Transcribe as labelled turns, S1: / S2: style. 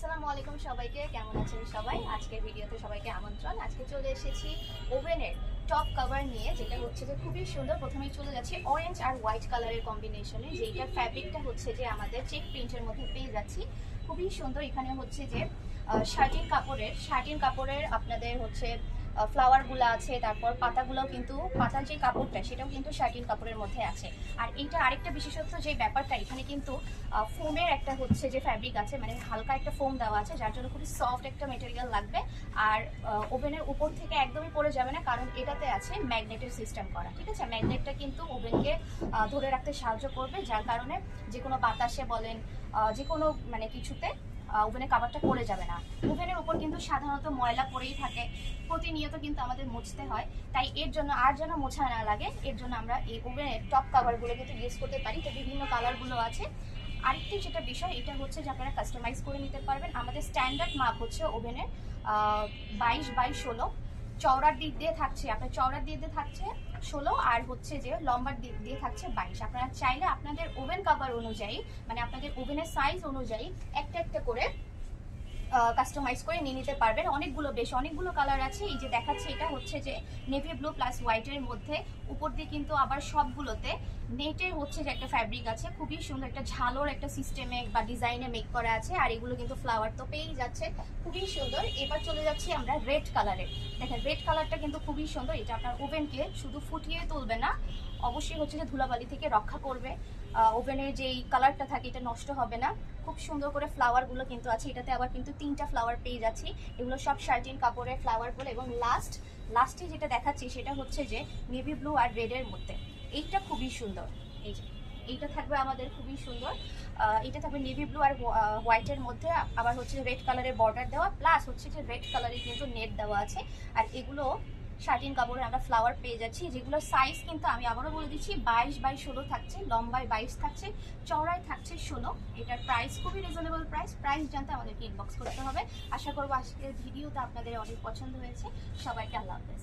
S1: আসসালামু আলাইকুম সবাইকে, কেমন আছেন সবাই? আজকের ভিডিওতে সবাইকে আমন্ত্রণ। আজকে চলে এসেছি ওভেনের টপ কভার নিয়ে, যেটা হচ্ছে যে খুবই সুন্দর। প্রথমেই চলে যাচ্ছে অরেঞ্জ আর হোয়াইট কালারের কম্বিনেশনে যেইটা ফ্যাব্রিকটা হচ্ছে যে আমাদের চেক প্রিন্টের মধ্যে পেয়ে যাচ্ছি। খুবই সুন্দর এখানে হচ্ছে যে শার্টিন কাপড়ের শার্টিন কাপড়ের আপনাদের হচ্ছে ফ্লাওয়ারগুলো আছে, তারপর পাতাগুলোও কিন্তু, পাতার যে কাপড়টা, সেটাও কিন্তু শার্টিন কাপড়ের মধ্যে আছে। আর এইটা আরেকটা বিশেষত্ব যে ব্যাপারটা, এখানে কিন্তু ফোমের একটা হচ্ছে যে ফ্যাব্রিক আছে মানে হালকা একটা ফোম দেওয়া আছে, যার জন্য খুবই সফট একটা মেটেরিয়াল লাগবে। আর ওভেনের উপর থেকে একদমই পড়ে যাবে না, কারণ এটাতে আছে ম্যাগনেটের সিস্টেম করা, ঠিক আছে? ম্যাগনেটটা কিন্তু ওভেনকে ধরে রাখতে সাহায্য করবে, যার কারণে যে কোনো বাতাসে বলেন যে কোনো মানে কিছুতে ওভেনের কাভারটা পড়ে যাবে না। ওভেনের উপর কিন্তু সাধারণত ময়লা পড়েই থাকে। প্রতিনিয়ত কিন্তু আমাদের মুছতে হয়। তাই এর জন্য আর যেন মোছা না লাগে, এর জন্য আমরা এই ওভেনের টপ কাভারগুলো কিন্তু ইউজ করতে পারি। তো বিভিন্ন কালারগুলো আছে। আরেকটি যেটা বিষয়, এটা হচ্ছে যে আপনারা কাস্টমাইজ করে নিতে পারবেন। আমাদের স্ট্যান্ডার্ড মাপ হচ্ছে ওভেনের বাইশ বাই ষোলো। চওড়ার দিক দিয়ে থাকছে, আপনার চওড়ার দিক দিয়ে থাকছে ষোলো আর হচ্ছে যে লম্বার দিক দিয়ে থাকছে বাইশ। আপনারা চাইলে আপনাদের ওভেন কাভার অনুযায়ী মানে আপনাদের ওভেনের সাইজ অনুযায়ী একটা একটা করে কাস্টমাইজ করে নিয়ে নিতে পারবেন। অনেকগুলো বেশ, অনেকগুলো কালার আছে। এই যে দেখাচ্ছে, এটা হচ্ছে যে নেভি ব্লু প্লাস হোয়াইটের মধ্যে। উপর দিয়ে কিন্তু আবার সবগুলোতে নেটের হচ্ছে যে একটা ফ্যাব্রিক আছে। খুবই সুন্দর একটা ঝালোর একটা সিস্টেমে বা ডিজাইনে মেক করা আছে। আর এগুলো কিন্তু ফ্লাওয়ার তো পেয়েই যাচ্ছে। খুবই সুন্দর। এবার চলে যাচ্ছি আমরা রেড কালারে দেখেন রেড কালারটা কিন্তু খুবই সুন্দর। এটা আপনার ওভেনকে শুধু ফুটিয়ে তুলবে না, অবশ্যই হচ্ছে যে ধুলাবালি থেকে রক্ষা করবে। ওভেনের যেই কালারটা থাকে, এটা নষ্ট হবে না। খুব সুন্দর করে ফ্লাওয়ারগুলো কিন্তু আছে। এটাতে আবার কিন্তু তিনটা ফ্লাওয়ার পেয়ে যাচ্ছি। এগুলো সব শার্টিন কাপড়ের ফ্লাওয়ারগুলো এবং লাস্ট লাস্টে যেটা দেখাচ্ছি সেটা হচ্ছে যে নেভি ব্লু আর রেডের মধ্যে। এইটা খুবই সুন্দর। এই যে, এইটা থাকবে আমাদের খুবই সুন্দর। এটা থাকবে নেভি ব্লু আর হোয়াইটের মধ্যে। আবার হচ্ছে রেড কালারের বর্ডার দেওয়া। প্লাস হচ্ছে যে রেড কালারের কিন্তু নেট দেওয়া আছে। আর এগুলো শার্টিন কাপড়ের আমরা ফ্লাওয়ার পেয়ে যাচ্ছি। যেগুলো সাইজ কিন্তু আমি আবারও বলে দিচ্ছি, বাইশ বাই ষোলো থাকছে, লম্বায় বাইশ থাকছে, চওড়ায় থাকছে ষোলো। এটার প্রাইস খুবই রিজনেবল প্রাইস প্রাইস জানতে আমাদেরকে ইনবক্স করতে হবে। আশা করব আজকের ভিডিওটা আপনাদের অনেক পছন্দ হয়েছে। সবাইকে আল্লাহ হাফেজ।